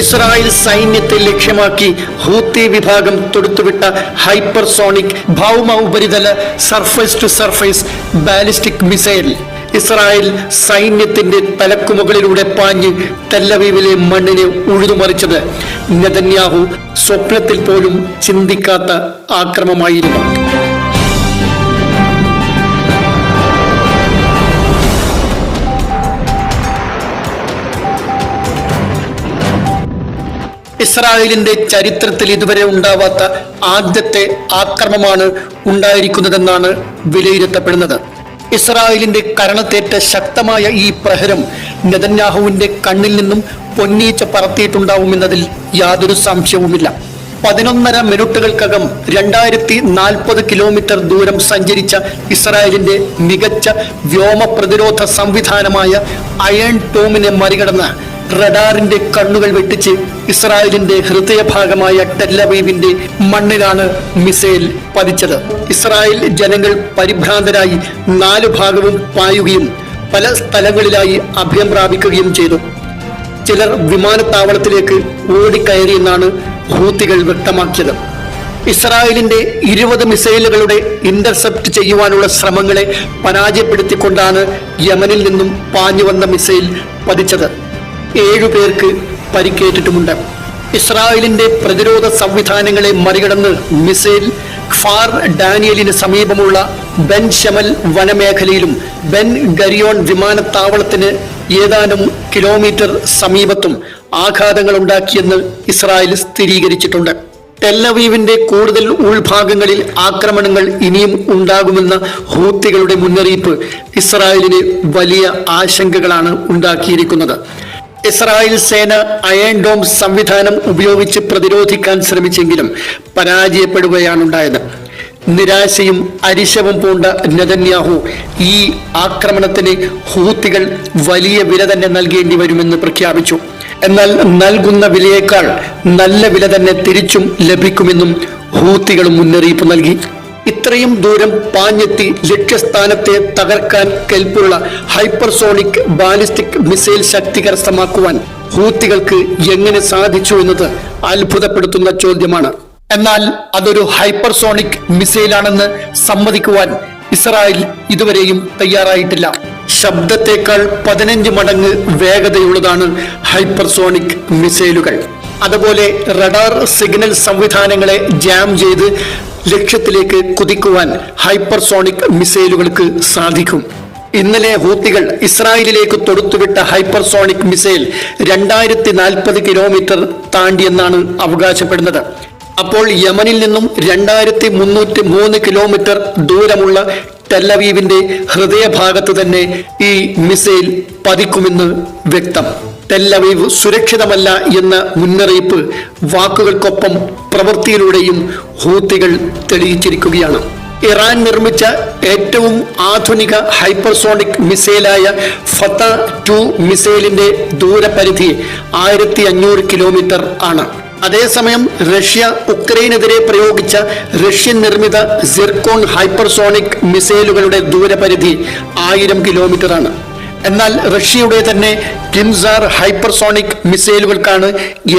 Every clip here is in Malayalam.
ഇസ്രായേൽ സൈന്യത്തെ ലക്ഷ്യമാക്കി ഹൂത്തി വിഭാഗം തൊടുത്തുവിട്ട ഹൈപ്പർസോണിക് ഭൗമ ഉപരിതല surface to surface ballistic missile. Israel സൈന്യത്തിന്റെ തലക്കുമുകളിലൂടെ പാഞ്ഞ് തെല്ലവീവിലെ മണ്ണിനെ ഉഴുതുമറിച്ചത്. നെതന്യാഹു സ്വപ്നത്തിൽ പോലും ചിന്തിക്കാത്ത ആക്രമമായിരുന്നു. ഇസ്രായേലിന്റെ ചരിത്രത്തിൽ ഇതുവരെ ഉണ്ടാവാത്ത ആദ്യത്തെ ആക്രമമാണ് ഉണ്ടായിരിക്കുന്നതെന്നാണ് വിലയിരുത്തപ്പെടുന്നത്. ഇസ്രായേലിന്റെ കരണത്തേറ്റ ശക്തമായ ഈ പ്രഹരം നെതന്യാഹുവിന്റെ കണ്ണിൽ നിന്നും പൊന്നീച്ച പറത്തിയിട്ടുണ്ടാവുമെന്നതിൽ യാതൊരു സംശയവുമില്ല. പതിനൊന്നര മിനിറ്റുകൾക്കകം രണ്ടായിരത്തി നാൽപ്പത് കിലോമീറ്റർ ദൂരം സഞ്ചരിച്ച ഇസ്രായേലിന്റെ മികച്ച വ്യോമ പ്രതിരോധ സംവിധാനമായ അയൺ ടോമിനെ മറികടന്ന് റഡാറിന്റെ കണ്ണുകൾ വെട്ടിച്ച് ഇസ്രായേലിന്റെ ഹൃദയഭാഗമായ ടെല്ലവീവിന്റെ മണ്ണിലാണ് മിസൈൽ പതിച്ചത്. ഇസ്രായേൽ ജനങ്ങൾ പരിഭ്രാന്തരായി നാലു ഭാഗവും പായുകയും പല സ്ഥലങ്ങളിലായി അഭയം പ്രാപിക്കുകയും ചെയ്തു. ചിലർ വിമാനത്താവളത്തിലേക്ക് ഓടിക്കയറിയെന്നാണ് ഹൂത്തികൾ വ്യക്തമാക്കിയത്. ഇസ്രായേലിന്റെ ഇരുപത് മിസൈലുകളുടെ ഇന്റർസെപ്റ്റ് ചെയ്യുവാനുള്ള ശ്രമങ്ങളെ പരാജയപ്പെടുത്തിക്കൊണ്ടാണ് യമനിൽ നിന്നും പാഞ്ഞു വന്ന മിസൈൽ പതിച്ചത്. ഏഴുപേർക്ക് പരിക്കേറ്റിട്ടുമുണ്ട്. ഇസ്രായേലിന്റെ പ്രതിരോധ സംവിധാനങ്ങളെ മറികടന്ന് മിസൈൽ ഫാർ ഡാനിയലിന് സമീപമുള്ള ബെൻ ഷമൽ വനമേഖലയിലും ബെൻ ഗരിയോൺ വിമാനത്താവളത്തിന് ഏതാനും കിലോമീറ്റർ സമീപത്തും ആഘാതങ്ങൾ ഉണ്ടാക്കിയെന്ന് ഇസ്രായേൽ സ്ഥിരീകരിച്ചിട്ടുണ്ട്. ടെല്ലവീവിന്റെ കൂടുതൽ ഉൾഭാഗങ്ങളിൽ ആക്രമണങ്ങൾ ഇനിയും ഉണ്ടാകുമെന്ന ഹൂത്തികളുടെ മുന്നറിയിപ്പ് ഇസ്രായേലിന് വലിയ ആശങ്കകളാണ് ഉണ്ടാക്കിയിരിക്കുന്നത്. ഇസ്രായേൽ സേന അയൺ ഡോം സംവിധാനം ഉപയോഗിച്ച് പ്രതിരോധിക്കാൻ ശ്രമിച്ചെങ്കിലും പരാജയപ്പെടുകയാണുണ്ടായത്. നിരാശയും അരിശവും പൂണ്ട നെതന്യാഹു ഈ ആക്രമണത്തിന് ഹൂത്തികൾ വലിയ വില തന്നെ നൽകേണ്ടി വരുമെന്ന് പ്രഖ്യാപിച്ചു. എന്നാൽ നൽകുന്ന വിലയേക്കാൾ നല്ല വില തന്നെ തിരിച്ചും ലഭിക്കുമെന്നും ഹൂത്തികളും മുന്നറിയിപ്പ് നൽകി. ഇത്രയും ദൂരം പാഞ്ഞെത്തി ലക്ഷ്യസ്ഥാനത്തെ തകർക്കാൻ കെൽപ്പുള്ള ഹൈപ്പർസോണിക് ബാലിസ്റ്റിക് മിസൈൽ ശക്തി കരസ്ഥമാക്കുവാൻ ഹൂത്തികൾക്ക് എങ്ങനെ സാധിച്ചു എന്നത് അത്ഭുതപ്പെടുത്തുന്ന ചോദ്യമാണ്. എന്നാൽ അതൊരു ഹൈപ്പർസോണിക് മിസൈലാണെന്ന് സമ്മതിക്കുവാൻ ഇസ്രായേൽ ഇതുവരെയും തയ്യാറായിട്ടില്ല. ശബ്ദത്തെക്കാൾ പതിനഞ്ച് മടങ്ങ് വേഗതയുള്ളതാണ് ഹൈപ്പർസോണിക് മിസൈലുകൾ. അതുപോലെ റഡാർ സിഗ്നൽ സംവിധാനങ്ങളെ ജാം ചെയ്ത് ലക്ഷ്യത്തിലേക്ക് കുതിക്കുവാൻ ഹൈപ്പർസോണിക് മിസൈലുകൾക്ക് സാധിക്കും. ഇന്നലെ ഹൂത്തികൾ ഇസ്രായേലിലേക്ക് തൊടുത്തുവിട്ട ഹൈപ്പർസോണിക് മിസൈൽ രണ്ടായിരത്തി നാൽപ്പത് കിലോമീറ്റർ താണ്ടിയെന്നാണ് അവകാശപ്പെടുന്നത്. അപ്പോൾ യമനിൽ നിന്നും രണ്ടായിരത്തി മുന്നൂറ്റി മൂന്ന് കിലോമീറ്റർ ദൂരമുള്ള ടെല്ലവീവിന്റെ ഹൃദയഭാഗത്ത് തന്നെ ഈ മിസൈൽ പതിക്കുമെന്ന് വ്യക്തം. ടെല്ലവീവ് സുരക്ഷിതമല്ല എന്ന മുന്നറിയിപ്പ് വാക്കുകൾക്കൊപ്പം പ്രവൃത്തിയിലൂടെയും ഹൂത്തികൾ തെളിയിച്ചിരിക്കുകയാണ്. ഇറാൻ നിർമ്മിച്ച ഏറ്റവും ആധുനിക ഹൈപ്പർസോണിക് മിസൈലായ ഫത്ത ടു മിസൈലിന്റെ ദൂരപരിധി ആയിരത്തി അഞ്ഞൂറ് കിലോമീറ്റർ ആണ്. അതേസമയം റഷ്യ ഉക്രൈനെതിരെ പ്രയോഗിച്ച റഷ്യൻ നിർമ്മിത സിർക്കോൺ ഹൈപ്പർസോണിക് മിസൈലുകളുടെ ദൂരപരിധി ആയിരം കിലോമീറ്റർ ആണ്. എന്നാൽ റഷ്യയുടെ തന്നെ കിംസാർ ഹൈപ്പർസോണിക് മിസൈലുകൾക്കാണ്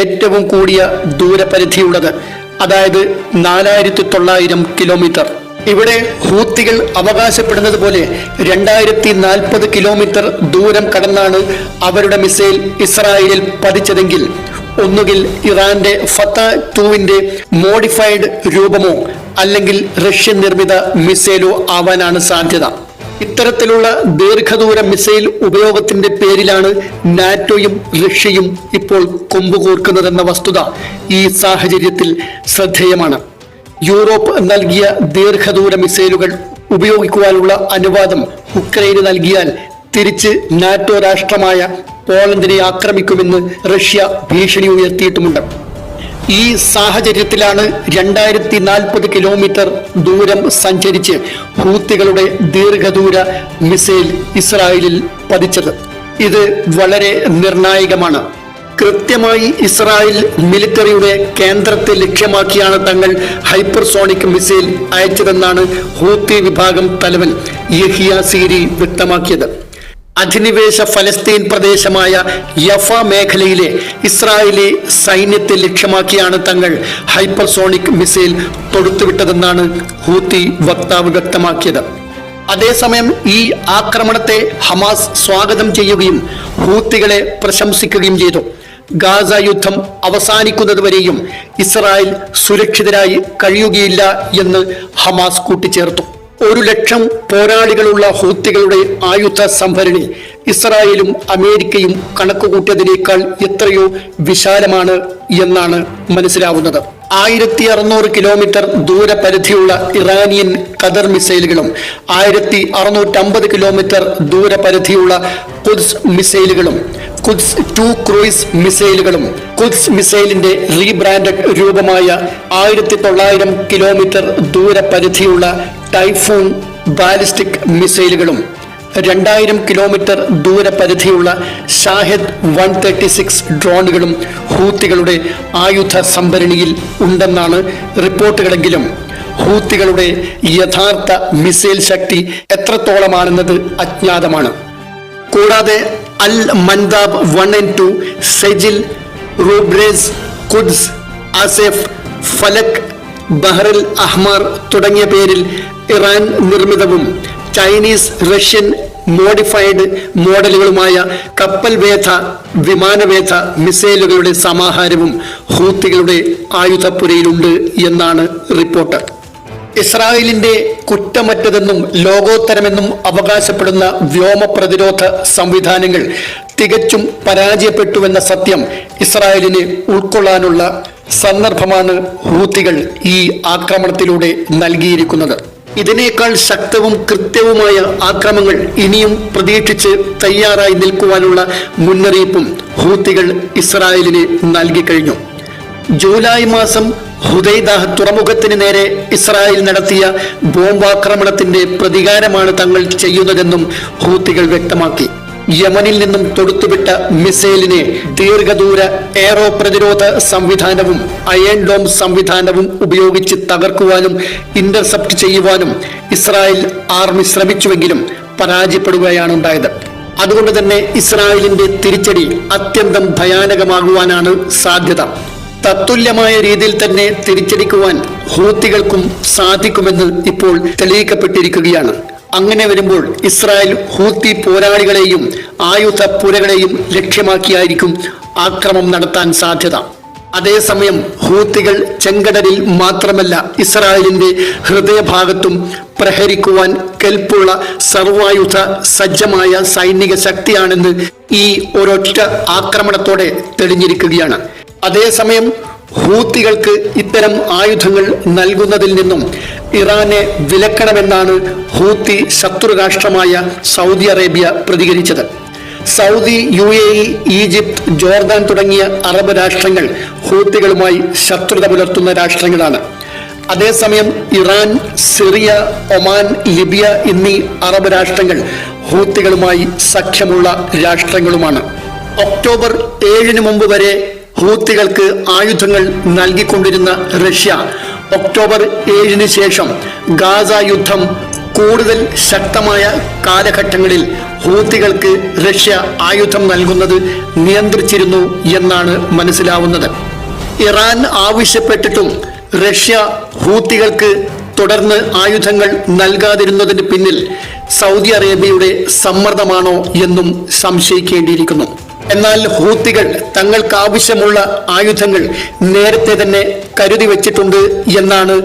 ഏറ്റവും കൂടിയ ദൂരപരിധിയുള്ളത്. അതായത് നാലായിരത്തി തൊള്ളായിരം കിലോമീറ്റർ. ഇവിടെ ഹൂത്തികൾ അവകാശപ്പെടുന്നത് പോലെ രണ്ടായിരത്തി നാൽപ്പത് കിലോമീറ്റർ ദൂരം കടന്നാണ് അവരുടെ മിസൈൽ ഇസ്രായേലിൽ പതിച്ചതെങ്കിൽ ഒന്നുകിൽ ഇറാന്റെ ഫത്ത ടൂവിന്റെ മോഡിഫൈഡ് രൂപമോ അല്ലെങ്കിൽ റഷ്യൻ നിർമ്മിത മിസൈലോ ആവാനാണ് സാധ്യത. ഇത്തരത്തിലുള്ള ദീർഘദൂര മിസൈൽ ഉപയോഗത്തിന്റെ പേരിലാണ് നാറ്റോയും റഷ്യയും ഇപ്പോൾ കൊമ്പുകൂർക്കുന്നതെന്ന വസ്തുത ഈ സാഹചര്യത്തിൽ ശ്രദ്ധേയമാണ്. യൂറോപ്പ് നൽകിയ ദീർഘദൂര മിസൈലുകൾ ഉപയോഗിക്കുവാനുള്ള അനുവാദം ഉക്രൈന് നൽകിയാൽ തിരിച്ച് നാറ്റോ രാഷ്ട്രമായ പോളണ്ടിനെ ആക്രമിക്കുമെന്ന് റഷ്യ ഭീഷണി ഉയർത്തിയിട്ടുമുണ്ട്. ഈ സാഹചര്യത്തിലാണ് രണ്ടായിരത്തി നാൽപ്പത് കിലോമീറ്റർ ദൂരം സഞ്ചരിച്ച് ഹൂത്തികളുടെ ദീർഘദൂര മിസൈൽ ഇസ്രായേലിൽ പതിച്ചത്. ഇത് വളരെ നിർണായകമാണ്. കൃത്യമായി ഇസ്രായേൽ മിലിറ്ററിയുടെ കേന്ദ്രത്തെ ലക്ഷ്യമാക്കിയാണ് തങ്ങൾ ഹൈപ്പർസോണിക് മിസൈൽ അയച്ചതെന്നാണ് ഹൂത്തി വിഭാഗം തലവൻ യഹിയ സീരി വ്യക്തമാക്കിയത്. അധിനിവേശ ഫലസ്തീൻ പ്രദേശമായ യഫ മേഖലയിലെ ഇസ്രായേലി സൈന്യത്തെ ലക്ഷ്യമാക്കിയാണ് തങ്ങൾ ഹൈപ്പർസോണിക് മിസൈൽ തൊടുത്തുവിട്ടതെന്നാണ് ഹൂത്തി വക്താവ് വ്യക്തമാക്കിയത്. അതേസമയം ഈ ആക്രമണത്തെ ഹമാസ് സ്വാഗതം ചെയ്യുകയും ഹൂത്തികളെ പ്രശംസിക്കുകയും ചെയ്തു. ഗാസ യുദ്ധം അവസാനിക്കുന്നതുവരെയും ഇസ്രായേൽ സുരക്ഷിതരായി കഴിയുകയില്ല എന്ന് ഹമാസ് കൂട്ടിച്ചേർത്തു. ഒരു ലക്ഷം പോരാളികളുള്ള ഹൂത്തികളുടെ ആയുധ സംഭരണി ഇസ്രായേലും അമേരിക്കയും കണക്കുകൂട്ടിയതിനേക്കാൾ എത്രയോ വിശാലമാണ് എന്നാണ് മനസ്സിലാവുന്നത്. ആയിരത്തി അറുന്നൂറ് കിലോമീറ്റർ ദൂരപരിധിയുള്ള ഇറാനിയൻ ഖദർ മിസൈലുകളും ആയിരത്തി അറുന്നൂറ്റമ്പത് കിലോമീറ്റർ ദൂരപരിധിയുള്ള കുദ്സ് മിസൈലുകളും കുദ്സ് ടു ക്രൂയിസ് മിസൈലുകളും കുദ്സ് മിസൈലിന്റെ റീബ്രാൻഡഡ് രൂപമായ ആയിരത്തി തൊള്ളായിരം കിലോമീറ്റർ ദൂരപരിധിയുള്ള ടൈഫൂൺ ബാലിസ്റ്റിക് മിസൈലുകളും രണ്ടായിരം കിലോമീറ്റർ ദൂരപരിധിയുള്ള ഷാഹിദ് വൺ തേർട്ടി സിക്സ് ഡ്രോണുകളും ഹൂത്തികളുടെ ആയുധ സംഭരണിയിൽ ഉണ്ടെന്നാണ് റിപ്പോർട്ടുകളെങ്കിലും ഹൂത്തികളുടെ യഥാർത്ഥ മിസൈൽ ശക്തി എത്രത്തോളമാണെന്നത് അജ്ഞാതമാണ്. കൂടാതെ അൽ മൻദാബ് വൺ ആൻഡ് ടു സെജിൽ റൂബ്രേസ് കുദ്സ് അസെഫ് ഫലക് ബഹ്റൽ അഹ്മാർ തുടങ്ങിയ പേരിൽ ഇറാൻ നിർമ്മിതവും ചൈനീസ് റഷ്യൻ മോഡിഫൈഡ് മോഡലുകളുമായ കപ്പൽ വേധ വിമാനവേധ മിസൈലുകളുടെ സമാഹാരവും ഹൂത്തികളുടെ ആയുധപ്പുരയിലുണ്ട് എന്നാണ് റിപ്പോർട്ട്. ഇസ്രായേലിന്റെ കുറ്റമറ്റതെന്നും ലോകോത്തരമെന്നും അവകാശപ്പെടുന്ന വ്യോമ പ്രതിരോധ സംവിധാനങ്ങൾ തികച്ചും പരാജയപ്പെട്ടുവെന്ന സത്യം ഇസ്രായേലിനെ ഉൾക്കൊള്ളാനുള്ള സന്ദർഭമാണ് ഹൂത്തികൾ ഈ ആക്രമണത്തിലൂടെ നൽകിയിരിക്കുന്നത്. ഇതിനേക്കാൾ ശക്തവും കൃത്യവുമായ ആക്രമങ്ങൾ ഇനിയും പ്രതീക്ഷിച്ച് തയ്യാറായി നിൽക്കുവാനുള്ള മുന്നറിയിപ്പും ഹൂത്തികൾ ഇസ്രായേലിന് നൽകിക്കഴിഞ്ഞു ജൂലൈ മാസം ഹുദൈദ തുറമുഖത്തിന് നേരെ ഇസ്രായേൽ നടത്തിയ ബോംബാക്രമണത്തിന്റെ പ്രതികാരമാണ് തങ്ങൾ ചെയ്യുന്നതെന്നും ഹൂത്തികൾ വ്യക്തമാക്കി. യമനിൽ നിന്നും തൊടുത്തുവിട്ട മിസൈലിനെ ദീർഘദൂര എയറോ പ്രതിരോധ സംവിധാനവും അയൺ ഡോം സംവിധാനവും ഉപയോഗിച്ച് തകർക്കുവാനും ഇന്റർസെപ്റ്റ് ചെയ്യുവാനും ഇസ്രായേൽ ആർമി ശ്രമിച്ചുവെങ്കിലും പരാജയപ്പെടുകയാണ് ഉണ്ടായത് അതുകൊണ്ട് തന്നെ ഇസ്രായേലിന്റെ തിരിച്ചടി അത്യന്തം ഭയാനകമാകുവാനാണ് സാധ്യത. തത്തുല്യമായ രീതിയിൽ തന്നെ തിരിച്ചടിക്കുവാൻ ഹൂത്തികൾക്കും സാധിക്കുമെന്ന് ഇപ്പോൾ തെളിയിക്കപ്പെട്ടിരിക്കുകയാണ്. അങ്ങനെ വരുമ്പോൾ ഇസ്രായേൽ ഹൂത്തി പോരാളികളെയും ആയുധ പുരകളെയും ലക്ഷ്യമാക്കിയായിരിക്കും ആക്രമം നടത്താൻ സാധ്യത. അതേസമയം ഹൂത്തികൾ ചെങ്കടലിൽ മാത്രമല്ല ഇസ്രായേലിന്റെ ഹൃദയഭാഗത്തും പ്രഹരിക്കുവാൻ കെൽപ്പുള്ള സർവായുധ സജ്ജമായ സൈനിക ശക്തിയാണെന്ന് ഈ ഒരൊറ്റ ആക്രമണത്തോടെ തെളിഞ്ഞിരിക്കുകയാണ്. അതേസമയം ഹൂത്തികൾക്ക് ഇത്തരം ആയുധങ്ങൾ നൽകുന്നതിൽ നിന്നും ഇറാനെ വിലക്കണമെന്നാണ് ഹൂത്തി ശത്രുരാഷ്ട്രമായ സൗദി അറേബ്യ പ്രതികരിച്ചത്. Saudi U A E Egypt Jordan തുടങ്ങിയ അറബ് രാഷ്ട്രങ്ങൾ ഹൂത്തികളുമായി ശത്രുത പുലർത്തുന്ന രാഷ്ട്രങ്ങളാണ്. അതേസമയം ഇറാൻ സിറിയ ഒമാൻ ലിബിയ എന്നീ അറബ് രാഷ്ട്രങ്ങൾ ഹൂത്തികളുമായി സഖ്യമുള്ള രാഷ്ട്രങ്ങളുമാണ്. ഒക്ടോബർ ഏഴിന് മുമ്പ് വരെ ഹൂത്തികൾക്ക് ആയുധങ്ങൾ നൽകിക്കൊണ്ടിരുന്ന റഷ്യ ഒക്ടോബർ ഏഴിന് ശേഷം ഗാസ യുദ്ധം കൂടുതൽ ശക്തമായ കാലഘട്ടങ്ങളിൽ ഹൂത്തികൾക്ക് റഷ്യ ആയുധം നൽകുന്നത് നിയന്ത്രിച്ചിരുന്നു എന്നാണ് മനസ്സിലാവുന്നത്. ഇറാൻ ആവശ്യപ്പെട്ടിട്ടും റഷ്യ ഹൂത്തികൾക്ക് തുടർന്ന് ആയുധങ്ങൾ നൽകാതിരുന്നതിന് പിന്നിൽ സൗദി അറേബ്യയുടെ സമ്മർദ്ദമാണോ എന്നും സംശയിക്കേണ്ടിയിരിക്കുന്നു. എന്നാൽ ഹൂത്തികൾ തങ്ങൾക്ക് ആവശ്യമുള്ള ആയുധങ്ങൾ നേരത്തെ തന്നെ കരുതി വച്ചിട്ടുണ്ട് എന്നാണ്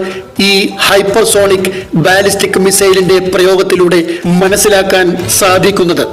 ഈ ഹൈപ്പർസോണിക് ബാലിസ്റ്റിക് മിസൈലിന്റെ പ്രയോഗത്തിലൂടെ മനസ്സിലാക്കാൻ സാധിക്കുന്നത്.